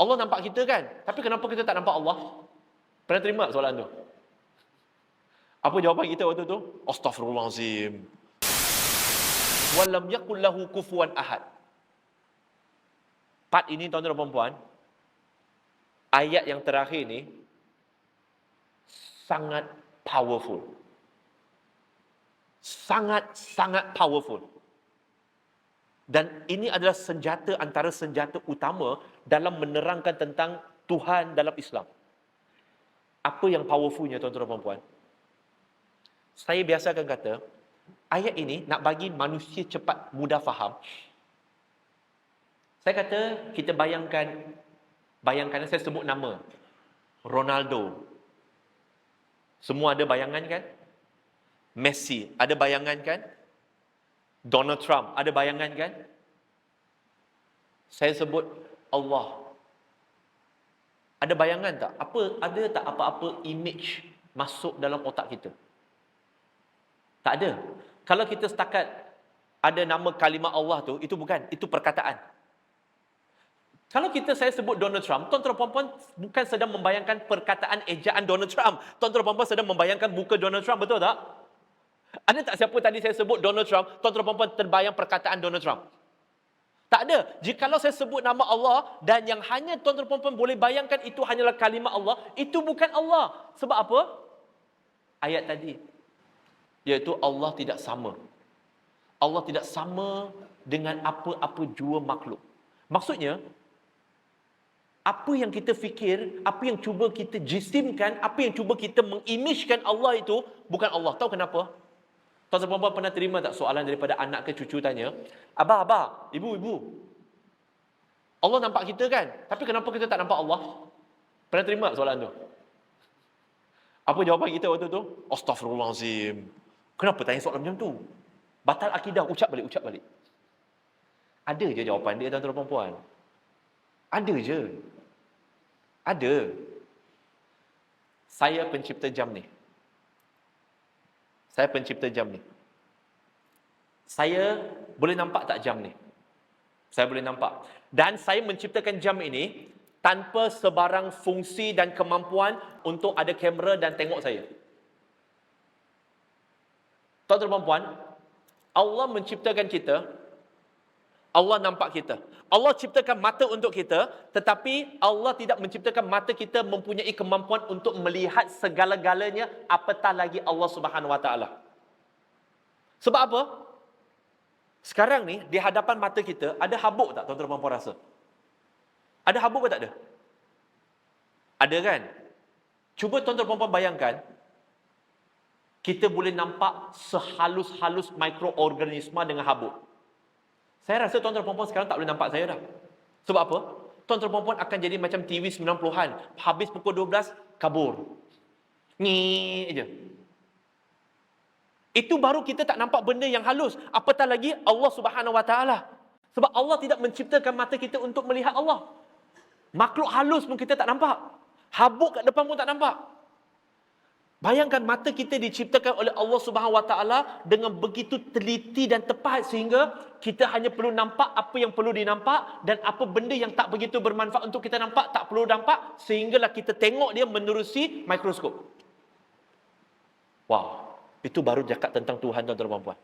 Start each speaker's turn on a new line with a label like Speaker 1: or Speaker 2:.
Speaker 1: Allah nampak kita kan? Tapi kenapa kita tak nampak Allah? Pernah terima soalan tu? Apa jawapan kita waktu tu? Astaghfirullahalazim. Walam yakul lahu kufuwan ahad. Part ini tuan-tuan dan puan ayat yang terakhir ni sangat powerful. Sangat-sangat powerful. Dan ini adalah senjata antara senjata utama dalam menerangkan tentang Tuhan dalam Islam. Apa yang powerfulnya tuan-tuan dan puan Saya biasa akan kata, ayat ini nak bagi manusia cepat mudah faham. Saya kata kita bayangkan bayangkan saya sebut nama Ronaldo. Semua ada bayangan kan? Messi ada bayangan kan? Donald Trump ada bayangan kan? Saya sebut Allah. Ada bayangan tak? Apa ada tak apa-apa image masuk dalam otak kita? Tak ada. Kalau kita setakat ada nama kalimah Allah tu, itu bukan, itu perkataan. Kalau kita saya sebut Donald Trump, tuan-tuan puan-puan bukan sedang membayangkan perkataan ejaan Donald Trump. Tuan-tuan puan-puan sedang membayangkan muka Donald Trump, betul tak? Ada tak siapa tadi saya sebut Donald Trump, tuan-tuan puan-puan terbayang perkataan Donald Trump? Tak ada. Jikalau saya sebut nama Allah dan yang hanya tuan-tuan puan-puan boleh bayangkan itu hanyalah kalimah Allah, itu bukan Allah. Sebab apa? Ayat tadi. Iaitu Allah tidak sama. Allah tidak sama dengan apa-apa jua makhluk. Maksudnya, apa yang kita fikir, apa yang cuba kita jisimkan, apa yang cuba kita mengimishkan Allah itu bukan Allah. Tahu kenapa? Tuan-tuan puan pernah terima tak soalan daripada anak ke cucu tanya, "Abah, abah, ibu, ibu. Allah nampak kita kan? Tapi kenapa kita tak nampak Allah?" Pernah terima tak soalan tu? Apa jawapan kita waktu tu? Astaghfirullahalazim. Kenapa tanya soalan macam tu? Batal akidah, ucap balik, ucap balik. Ada je jawapan dia tuan-tuan puan ada je. Ada. Saya pencipta jam ni. Saya pencipta jam ni. Saya boleh nampak tak jam ni? Saya boleh nampak. Dan saya menciptakan jam ini tanpa sebarang fungsi dan kemampuan untuk ada kamera dan tengok saya. Tuan-tuan dan puan, Allah menciptakan kita Allah nampak kita. Allah ciptakan mata untuk kita, tetapi Allah tidak menciptakan mata kita mempunyai kemampuan untuk melihat segala-galanya apatah lagi Allah Subhanahu Wa Taala. Sebab apa? Sekarang ni di hadapan mata kita ada habuk tak tuan-tuan dan puan rasa? Ada habuk ke tak ada? Ada kan? Cuba tuan-tuan dan puan bayangkan kita boleh nampak sehalus-halus mikroorganisma dengan habuk. Saya rasa tuan-tuan dan puan sekarang tak boleh nampak saya dah. Sebab apa? Tuan-tuan dan puan akan jadi macam TV 90-an. Habis pukul 12, kabur. Ni aja. Itu baru kita tak nampak benda yang halus. Apatah lagi Allah Subhanahu Wa Taala. Sebab Allah tidak menciptakan mata kita untuk melihat Allah. Makhluk halus pun kita tak nampak. Habuk kat depan pun tak nampak. Bayangkan mata kita diciptakan oleh Allah Subhanahu Wa Taala dengan begitu teliti dan tepat sehingga kita hanya perlu nampak apa yang perlu dinampak dan apa benda yang tak begitu bermanfaat untuk kita nampak tak perlu nampak sehinggalah kita tengok dia menerusi mikroskop. Wow, itu baru cakap tentang Tuhan tuan-tuan dan puan.